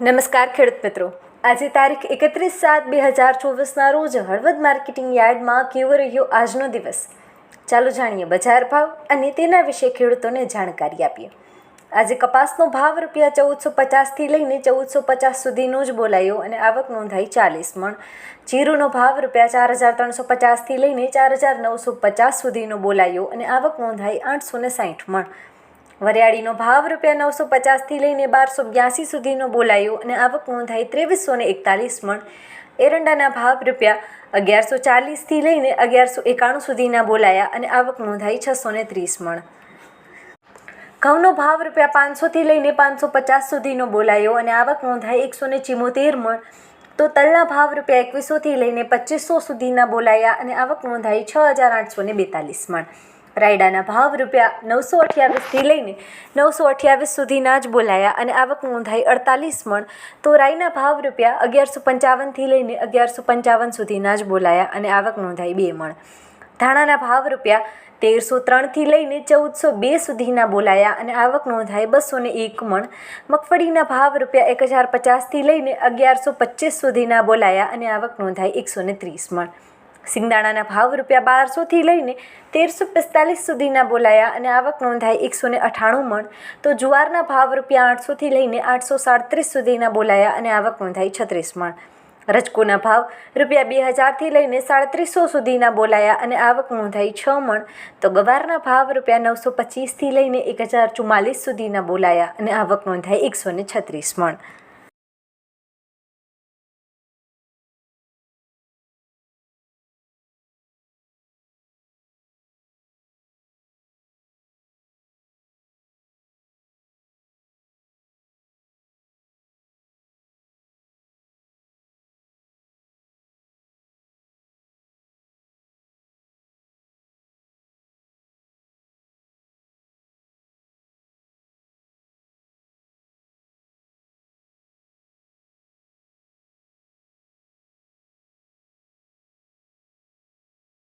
નમસ્કાર ખેડૂત મિત્રો. આજે તારીખ એકત્રીસ સાત બે હજાર ચોવીસના રોજ હળવદ માર્કેટિંગ યાર્ડમાં કેવો રહ્યો આજનો દિવસ? ચાલો જાણીએ બજાર ભાવ અને તેના વિશે ખેડૂતોને જાણકારી આપીએ. આજે કપાસનો ભાવ રૂપિયા ચૌદસો પચાસથી લઈને ચૌદસો પચાસ સુધીનો જ બોલાયો અને આવક નોંધાઈ ચાલીસ મણ. જીરુનો ભાવ રૂપિયા ચાર હજાર ત્રણસો પચાસથી લઈને ચાર હજાર નવસો પચાસ સુધીનો બોલાયો અને આવક નોંધાઈ આઠસો ને સાઠ મણ. વરિયાળીનો ભાવ રૂપિયા નવસો પચાસથી લઈને બારસો બ્યાસી સુધીનો બોલાયો અને આવક નોંધાઈ ત્રેવીસો ને એકતાલીસ મણ. એરંડાના ભાવ રૂપિયા અગિયારસો ચાલીસથી લઈને અગિયારસો એકાણું સુધીના બોલાયા અને આવક નોંધાઈ છસો ને ત્રીસ મણ. ઘઉંનો ભાવ રૂપિયા પાંચસોથી લઈને પાંચસો પચાસ સુધીનો બોલાયો અને આવક નોંધાઈ એકસો ને ચિમોતેર મણ. તો તલના ભાવ રૂપિયા એકવીસોથી લઈને પચીસો સુધીના બોલાયા અને આવક નોંધાઈ છ હજાર આઠસો ને બેતાલીસ મણ. રાયડાના ભાવ રૂપિયા નવસો અઠ્યાવીસથી લઈને નવસો અઠ્યાવીસ સુધીના જ બોલાયા અને આવક નોંધાઈ અડતાલીસ મણ. તો રાઈના ભાવ રૂપિયા અગિયારસો પંચાવનથી લઈને અગિયારસો પંચાવન સુધીના જ બોલાયા અને આવક નોંધાઈ બે મણ. ધાણાના ભાવ રૂપિયા તેરસો ત્રણથી લઈને ચૌદસો બે સુધીના બોલાયા અને આવક નોંધાઈ બસો ને એક મણ. મગફળીના ભાવ રૂપિયા એક હજાર પચાસથી લઈને અગિયારસો પચીસ સુધીના બોલાયા અને આવક નોંધાઈ એકસો ને ત્રીસ મણ. સિંગદાણાના ભાવ રૂપિયા બારસોથી લઈને તેરસો પિસ્તાલીસ સુધીના બોલાયા અને આવક નોંધાઈ એકસો ને અઠ્ઠાણું મણ. તો જુવારના ભાવ રૂપિયા આઠસોથી લઈને આઠસો સાડત્રીસ સુધીના બોલાયા અને આવક નોંધાઈ છત્રીસ મણ. રજકોના ભાવ રૂપિયા બે હજારથી લઈને સાડત્રીસો સુધીના બોલાયા અને આવક નોંધાઈ છ મણ. તો ગવારના ભાવ રૂપિયા નવસો પચીસથી લઈને એક હજાર ચુમ્માલીસ સુધીના બોલાયા અને આવક નોંધાઈ એકસો ને છત્રીસ મણ.